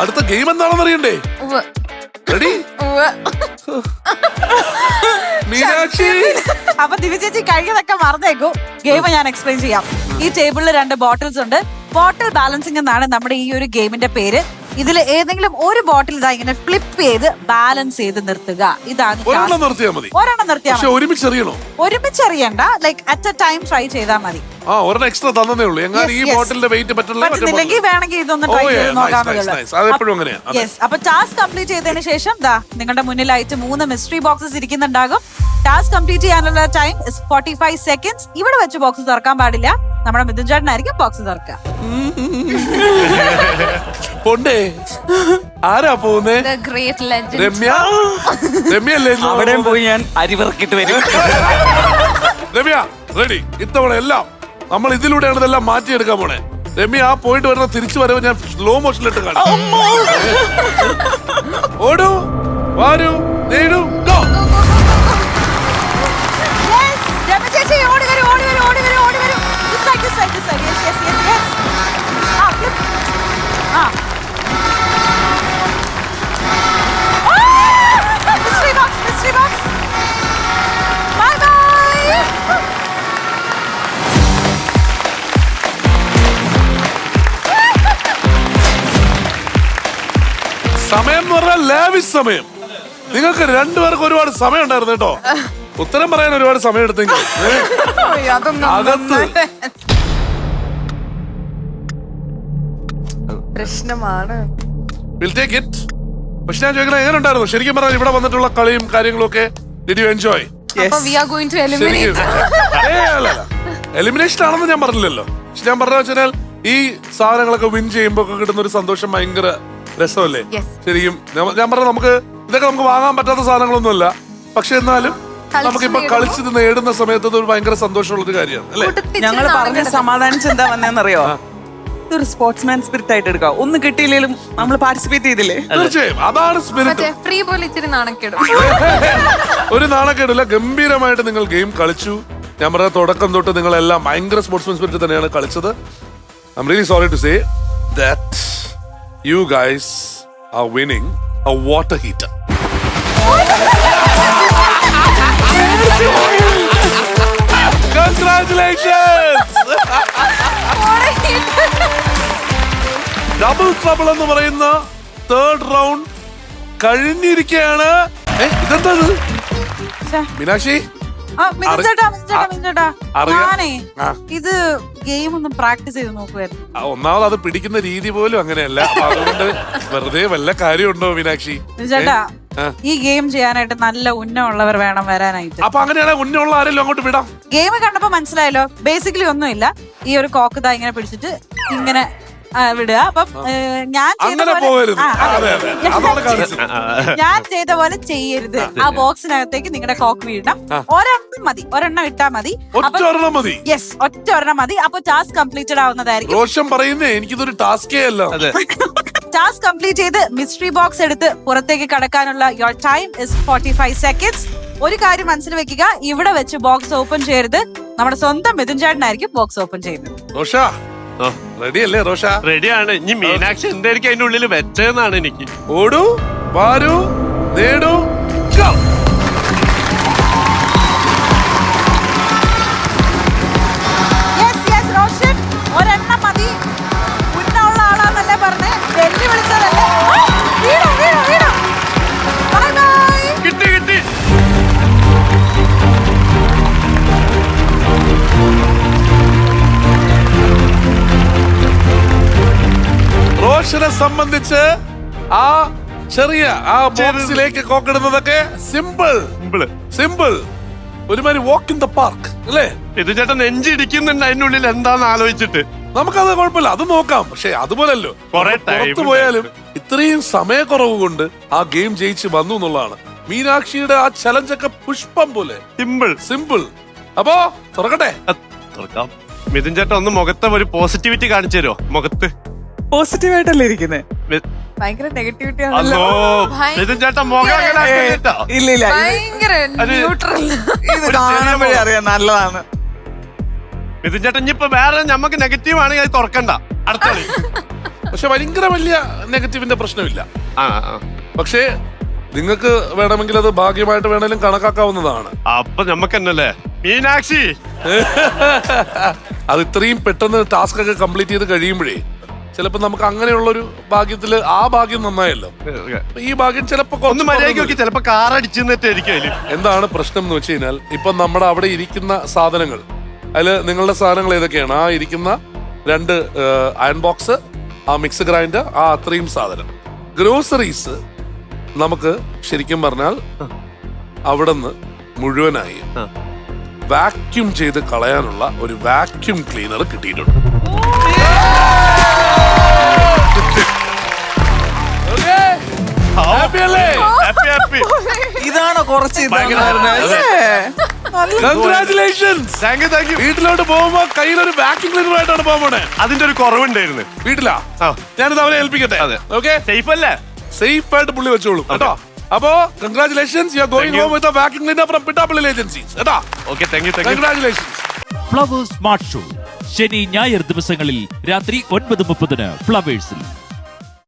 അടുത്ത ഗെയിം എന്താണെന്ന് അറിയണ്ടേ റെഡി. മീനാക്ഷി. അപ്പൊ ദിവ്യ ചേച്ചി കഴിഞ്ഞതൊക്കെ മറന്നേക്കൂ. ഗെയിം ഞാൻ എക്സ്പ്ലെയിൻ ചെയ്യാം. ഈ ടേബിളിൽ രണ്ട് ബോട്ടിൽസ് ഉണ്ട്. ബോട്ടിൽ ബാലൻസിംഗ് എന്നാണ് നമ്മുടെ ഈ ഒരു ഗെയിമിന്റെ പേര്. ഇതിൽ ഏതെങ്കിലും ഒരു ബോട്ടിൽ ഇതാ ഇങ്ങനെ ഫ്ലിപ്പ് ചെയ്ത് ബാലൻസ് ചെയ്ത് നിർത്തുക. ഇതാണ് ഒരെണ്ണം task. നിർത്തിയാ മതി. ഒരെണ്ണം നിർത്തിയാൽ പക്ഷെ ഒരുമിച്ച് എറിയണോ? ഒരുമിച്ച് അറിയണ്ട like at a time try ചെയ്താൽ മതി. ആ ഒരെണ്ണം എക്സ്ട്രാ തന്നേ ഉള്ളൂ. എങ്ങനെ Yes, ഈ yes. ബോട്ടിലിന്റെ വെയിറ്റ് പറ്റില്ല പറ്റുന്നില്ലെങ്കിൽ. വേണമെങ്കിൽ ഇതൊന്ന് Oh, ട്രൈ yeah, ചെയ്ത് nice, നോക്കാവുന്നതേ nice, അത് എപ്പോഴും അങ്ങനെയാ, അതെ. യെസ് അപ്പൊ ടാസ്ക് കംപ്ലീറ്റ് ചെയ്തതിന് ശേഷം ദാ നിങ്ങളുടെ മുന്നിലായിട്ട് മൂന്ന് മിസ്റ്ററി ബോക്സസ് ഇരിക്കുന്നുണ്ടാകും. ടാസ്ക് കംപ്ലീറ്റ് ചെയ്യാനുള്ള ടൈം ഫോർട്ടി ഫൈവ് സെക്കൻഡ്സ് ഇവിടെ വെച്ച് ബോക്സ് തുറക്കാൻ പാടില്ല. നമ്മുടെ മിഥുൻ ചേട്ടനായിരിക്കും ബോക്സ് തുറക്കുക പൊണ്ടേ ആരാ പോകുന്നേ The great legend. രമ്യ? രമ്യല്ലേ ഇന്ന് അവിടെയും പോയി ഞാൻ അരിവിറക്കിട്ട് വരും. രമ്യ റെഡി ഇത്തവണ എല്ലാം നമ്മൾ ഇതിലൂടെയാണ് ഇതെല്ലാം മാറ്റിയെടുക്കാൻ പോണേ. രമ്യ ആ പോയിട്ട് വരുന്ന തിരിച്ചു വരവ് ഞാൻ സ്ലോ മോഷനിലിട്ട് കാണാം ഓടൂ വാരൂ നേടൂ Side, this side. Yes, yes, yes, yes. Ah, flip. Ah! Mystery box, mystery box. Bye bye. സമയം എന്ന് പറഞ്ഞാൽ ലാവിഷ് സമയം നിങ്ങൾക്ക് രണ്ടുപേർക്ക് ഒരുപാട് സമയം ഉണ്ടായിരുന്നു കേട്ടോ ഉത്തരം പറയാൻ ഒരുപാട് സമയം എടുത്തെങ്കിൽ അതൊന്നും അകത്ത്. പ്രശ്നമാണ്. We'll take it. പക്ഷെ ഞാൻ ചോദിക്കുന്നത് എങ്ങനെ ഉണ്ടായിരുന്നു ശരിക്കും പറഞ്ഞാൽ ഇവിടെ വന്നിട്ടുള്ള കളിയും കാര്യങ്ങളും ഒക്കെ ഡിഡ് യു എൻജോയ് അപ്പൊ are going to eliminate elimination ആണെന്ന് ഞാൻ പറഞ്ഞില്ലല്ലോ. പക്ഷെ ഞാൻ പറഞ്ഞ വെച്ചാൽ ഈ സാധനങ്ങളൊക്കെ വിൻ ചെയ്യുമ്പോ ഒക്കെ കിട്ടുന്ന ഒരു സന്തോഷം ഭയങ്കര രസമല്ലേ? ശരിക്കും. ഞാൻ- പറഞ്ഞ നമുക്ക് ഇതൊക്കെ നമുക്ക് വാങ്ങാൻ പറ്റാത്ത സാധനങ്ങളൊന്നുമല്ല. പക്ഷെ എന്നാലും നമുക്കിപ്പൊ കളിച്ചത് നേടുന്ന സമയത്ത് ഒരു ഭയങ്കര സന്തോഷമുള്ള ഒരു കാര്യമാണ് അല്ലേ? ഞങ്ങൾ പറഞ്ഞ സമാധാനിച്ച് എന്താ വന്നേന്നറിയോ? ഇതൊരു സ്പോർട്സ്മാൻ സ്പിരിറ്റ് ആയിട്ട് എടുക്കാം? ഒന്നും കിട്ടിയില്ലെങ്കിലും നമ്മൾ പാർട്ടിസിപ്പേറ്റ് ചെയ്തില്ലേ? തീർച്ചയായും. അതാണ് സ്പിരിറ്റ് മറ്റേ ഫ്രീ പോലെ ഇച്ചിരി നാണക്കേടും. ഒരു നാണക്കേടില്ല ഗംഭീരമായിട്ട് നിങ്ങൾ ഗെയിം കളിച്ചു. ഞാൻ പറഞ്ഞ തുടക്കം തൊട്ട് നിങ്ങളെല്ലാം ഭയങ്കര സ്പോർട്സ്മാൻ സ്പിരിറ്റ് തന്നെയാണ് കളിച്ചത്. I'm really sorry to say that you guys are winning a water heater congratulations double trouble എന്ന് പറയുന്ന തേർഡ് റൗണ്ട് കഴിഞ്ഞിരിക്കുകയാണ് ഇതെന്താ. മീനാക്ഷി. ഇത് ഗെയിം ഒന്ന് പ്രാക്ടീസ് ചെയ്ത് നോക്കുവായിരുന്നു. ആ, ഒന്നാമത് അത് പിടിക്കുന്ന രീതി പോലും അങ്ങനെയല്ല. അപ്പൊ അതുകൊണ്ട് വെറുതെ വല്ല കാര്യമുണ്ടോ മീനാക്ഷി? ചേട്ടാ ആ. ഈ ഗെയിം ചെയ്യാനായിട്ട് നല്ല ഉന്നമുള്ളവർ വേണം വരാനായിട്ട്. അപ്പൊ അങ്ങനെയാണെങ്കിൽ ഉന്നുള്ള ആരെങ്കിലും അങ്ങോട്ട് വിടാം. ഗെയിം കണ്ടപ്പോ മനസ്സിലായല്ലോ ബേസിക്കലി ഒന്നുമില്ല. ഈ ഒരു കോക്ക് ദാ ഇങ്ങനെ പിടിച്ചിട്ട് ഇങ്ങനെ വിടുക. അപ്പം ഞാൻ ചെയ്ത അങ്ങനെ പോലെ- പോകരുത്. ആ, ആ, അതെ അതെ. അതാണ് കാണിച്ചത്. ഞാൻ ചെയ്ത പോലെ ചെയ്യരുത്. ആ ബോക്സിനകത്തേക്ക് നിങ്ങളുടെ കോക്ക് വീഴണം. ഒരെണ്ണം മതി. ഒരെണ്ണം ഇട്ടാ മതി. ഒറ്റ ഒരെണ്ണം മതി. യെസ് ഒറ്റ ഒരെണ്ണം മതി. അപ്പൊ ടാസ്ക് കംപ്ലീറ്റഡ് ആവുന്നതായിരിക്കും. റോഷൻ പറയുന്നേ എനിക്കിതൊരു ടാസ്കേ അല്ല. ടാസ്ക് കംപ്ലീറ്റ് ചെയ്ത് മിസ്റ്ററി ബോക്സ് എടുത്ത് പുറത്തേക്ക് കടക്കാനുള്ള your time is forty five seconds ഒരു കാര്യം മനസ്സിൽ വെക്കുക. ഇവിടെ വെച്ച് ബോക്സ് ഓപ്പൺ ചെയ്യരുത്. നമ്മുടെ സ്വന്തം മിഥുൻ ചേട്ടനായിരിക്കും ബോക്സ് ഓപ്പൺ ചെയ്യുന്നത്. റോഷ റെഡി അല്ലേ റോഷ? റെഡിയാണ്. ഇനി മീനാക്ഷി എന്തായിരിക്കും അതിന്റെ ഉള്ളിൽ വെച്ചതെന്നാണ് എനിക്ക്. ഓടൂ വാരൂ നേടൂ സംബന്ധിച്ച് ആ ചെറിയ ആ ബോക്സിലേക്ക് കോക്കിടുന്നതൊക്കെ സിമ്പിൾ. Simple simple. ഒരുമാതിരി വാക്ക് ഇൻ ദ പാർക്ക് അല്ലേ? ഇത് ചേട്ടൻ നെഞ്ചിടിക്കുന്നുണ്ട് അതിന്റെ ഉള്ളിൽ എന്താന്ന് ആലോചിച്ചിട്ട്. നമുക്കത് കുഴപ്പമില്ല അത് നോക്കാം. പക്ഷെ അതുപോലല്ലോ. പുറത്തു പോയാലും ഇത്രയും സമയക്കുറവ് കൊണ്ട് ആ ഗെയിം ജയിച്ച് വന്നു എന്നുള്ളതാണ്. മീനാക്ഷിയുടെ ആ ചലഞ്ച് ഒക്കെ പുഷ്പം പോലെ. സിമ്പിൾ. സിമ്പിൾ. അപ്പോ തുറക്കട്ടെ? തുറക്കാം. മിഥുൻ ചേട്ടൻ ഒന്ന് മുഖത്തെ ഒരു പോസിറ്റിവിറ്റി കാണിച്ചു തരുമോ മുഖത്ത്. പോസിറ്റീവ് ആയിട്ടല്ലേ ഇരിക്കുന്നത് ഭയങ്കര നെഗറ്റിവിറ്റി ഭയങ്കര- മിഥുൻ ചേട്ടൻ മുഖം അങ്ങനെ ആക്കരുത് ട്ടോ. ഇല്ല ഇല്ല ഇത് ഭയങ്കര അത് ന്യൂട്രൽ ഇത് കാണുമ്പോഴേ അറിയാം നല്ലതാണ്. മിഥുൻ ചേട്ടൻ ഇനിയിപ്പോ വേറെ നമുക്ക് നെഗറ്റീവ് ആണെങ്കിൽ അത് തുറക്കണ്ട. അടുത്ത കളി. പക്ഷെ ഭയങ്കര വലിയ നെഗറ്റീവിന്റെ പ്രശ്നമില്ല. ആ ആ. പക്ഷേ നിങ്ങൾക്ക് വേണമെങ്കിൽ അത് ഭാഗ്യമായിട്ട് വേണേലും കണക്കാക്കാവുന്നതാണ്. അപ്പൊ നമ്മക്ക് തന്നെയല്ലേ? മീനാക്ഷി. അത് ഇത്രയും പെട്ടെന്ന് ടാസ്ക് ഒക്കെ കംപ്ലീറ്റ് ചെയ്ത് കഴിയുമ്പോഴേ ചിലപ്പോ നമുക്ക് അങ്ങനെയുള്ളൊരു ഭാഗ്യത്തിൽ ആ ഭാഗ്യം നന്നായല്ലോ. ഈ ഭാഗ്യം ചിലപ്പോ കുറച്ച് ഒന്ന് മര്യാദയ്ക്ക് കുറഞ്ഞു നോക്കി ചിലപ്പോ കാർ അടിച്ചെന്നിട്ടായിരിക്കും അതിൽ. എന്താണ് പ്രശ്നം എന്ന് വെച്ച് കഴിഞ്ഞാൽ ഇപ്പൊ നമ്മുടെ അവിടെ ഇരിക്കുന്ന സാധനങ്ങൾ അതിൽ നിങ്ങളുടെ സാധനങ്ങൾ ഏതൊക്കെയാണ്? ആ ഇരിക്കുന്ന രണ്ട് അയൺ ബോക്സ് ആ മിക്സ് ഗ്രൈൻഡർ ആ അത്രയും സാധനം. ഗ്രോസറീസ് നമുക്ക് ശരിക്കും പറഞ്ഞാൽ അവിടുന്ന് മുഴുവനായി. വാക്യൂം ചെയ്ത് കളയാനുള്ള ഒരു വാക്യൂം ക്ലീനർ കിട്ടിയിട്ടുണ്ട്. താങ്ക് യു വീട്ടിലോട്ട് പോകുമ്പോ കയ്യിലൊരു വാക്യൂം ക്ലീനർ ആയിട്ടാണ് പോകുന്നത് പോണേ. അതിന്റെ ഒരു കുറവുണ്ടായിരുന്നു. വീട്ടിലാ. ഞാനിത് അവരെ ഏൽപ്പിക്കട്ടെ. ഓക്കെ സേഫ് അല്ലേ? സേഫ് ആയിട്ട് പുള്ളി വെച്ചോളൂ കേട്ടോ? അപ്പോ congratulations you are going home with a vacuum cleaner from Pittappally agencies കേട്ടോ? Okay thank you congratulations Flowers smart show ശനി ഞായർ ദിവസങ്ങളിൽ രാത്രി ഒൻപത് മുപ്പതിന് ഫ്ലവേഴ്സിൽ